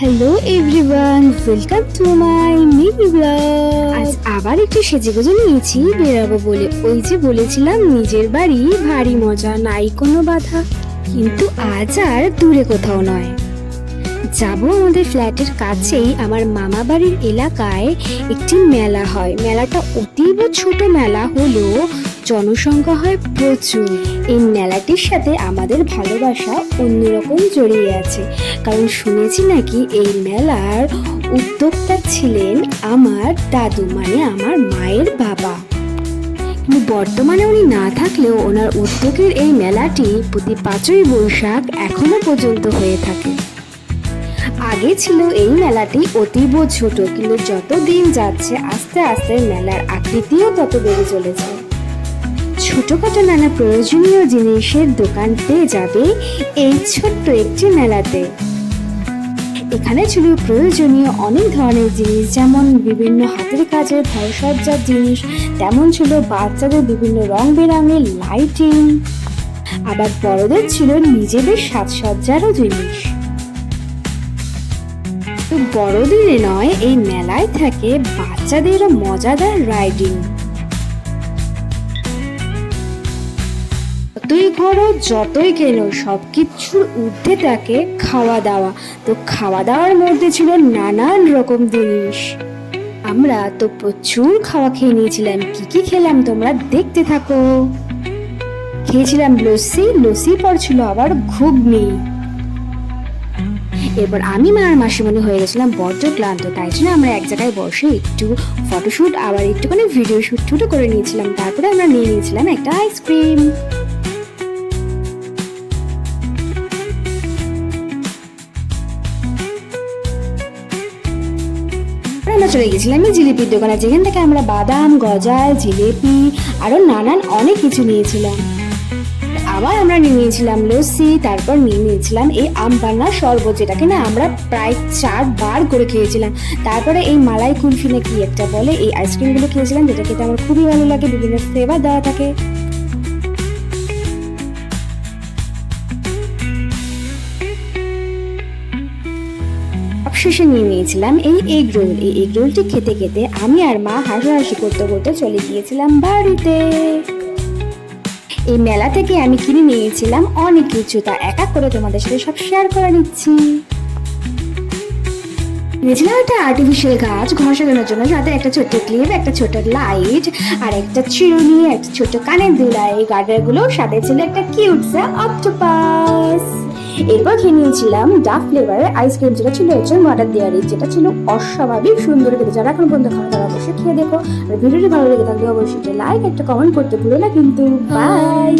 Hello everyone welcome to my mini blog আজ আবার একটু সেজে গুজে নিয়েছি, বেরাবো বলে। ওই যে বলেছিলাম, নিজের বাড়ি ভারী মজা, নাই কোনো বাধা। কিন্তু আজ আর দূরে কোথাও নয়। যাব আমাদের ফ্ল্যাটের কাছেই। আমার মামা বাড়ির এলাকায় একটি মেলা হয়। মেলাটা অতীব ছোট মেলা হলেও জনসংখ্যা হয় প্রচুর। এই মেলাটির সাথে আমাদের ভালোবাসা অন্যরকম জড়িয়ে আছে। কারণ শুনেছি নাকি এই মেলার উদ্যোক্তা ছিলেন আমার দাদু মানে আমার মায়ের বাবা। কিন্তু বর্তমানে উনি না থাকলেও ওনার উদ্যোগের এই মেলাটি প্রতি পাঁচই বৈশাখ এখনও পর্যন্ত হয়ে থাকে। আগে ছিল এই মেলাটি অতীব ছোট, কিন্তু যত দিন যাচ্ছে, আস্তে আস্তে মেলার আকৃতিও তত বেড়ে চলেছে। ছোটখাটো নানা প্রয়োজনীয় জিনিসের দোকান পেয়ে যাবে এই ছোট্ট একটি মেলাতে। এখানে ছিল প্রয়োজনীয় অনেক ধরনের জিনিস, যেমন বিভিন্ন হাতের কাজের ভারসজ্জার জিনিস, তেমন ছিল বাচ্চাদের বিভিন্ন রং বেরঙের লাইটিং। আবার বড়দের ছিল নিজেদের সাজসজ্জারও জিনিস। বড়দিনে নয়, এই মেলায় থাকে বাচ্চাদেরও মজাদার রাইডিং। যতই ঘোরো, যতই কেনো সব কিছুর ঊর্ধ্বে থাকে খাওয়া দাওয়া তো খাওয়া দাওয়ার মধ্যে ছিল নানান রকম জিনিস। আমরা তো প্রচুর খাওয়া খেয়ে নিয়েছিলাম। কি কি খেলাম তোমরা দেখতে থাকো। খেয়েছিলাম লস্যি লস্যি পর ছিল আবার ঘুগনি। এরপর আমি মা আর মাসিমণি হয়ে গেছিলাম, বড্ড ক্লান্ত। তাই জন্য আমরা এক জায়গায় বসে একটু ফটোশ্যুট আবার একটুখানি ভিডিও শ্যুট টুটও করে নিয়েছিলাম। তারপরে আমরা নিয়ে নিয়েছিলাম একটা আইসক্রিম আমরা চলে গেছিলাম জিলিপির দোকানে, যেখান থেকে আমরা বাদাম গজা জিলিপি আরও নানান অনেক কিছু নিয়েছিলাম। আবার আমরা নিয়ে নিয়েছিলাম লস্যি, তারপর নিয়ে নিয়েছিলাম এই আম পান্না শরবত, যেটাকে না আমরা প্রায় চারবার করে খেয়েছিলাম। তারপরে এই মালাই কুলফি না কি একটা বলে, এই আইসক্রিমগুলো খেয়েছিলাম, যেটা খেতে আমার খুবই ভালো লাগে, বিভিন্ন ফ্লেভার দেওয়া থাকে। সবশেষে নিয়ে নিয়েছিলাম এই এগ রোল এই এগ রোলটি খেতে খেতে আমি আর মা হাসাহাসি করতে করতে চলে গিয়েছিলাম বাড়িতে। এই মেলা থেকে আমি কিনে নিয়েছিলাম অনেক কিছু, তা এক এক করে তোমাদের সাথে সব শেয়ার করে নিচ্ছি। নিয়েছিলাম একটা আর্টিফিশিয়াল গাছ ঘর সাজানোর জন্য। সাথে একটা ছোট্ট ক্লিপ একটা ছোট লাইট আর একটা চিরুনি একটা ছোট্ট কানের দুলা এই গার্ডারগুলো সাথে ছিল একটা কিউট অক্টোপাস এরপর খেয়ে নিয়েছিলাম ডাফ ফ্লেভারের আইসক্রিম যেটা ছিল হচ্ছে মডার দেয়ারি যেটা ছিল অস্বাভাবিক সুন্দর খেতে। যারা এখন পর্যন্ত খাওয়া তারা অবশ্যই খেয়ে দেখো। আর ভিডিওটি ভালো লেগে থাকলে অবশ্যই লাইক একটা কমেন্ট করতে ভুলো না কিন্তু। বাই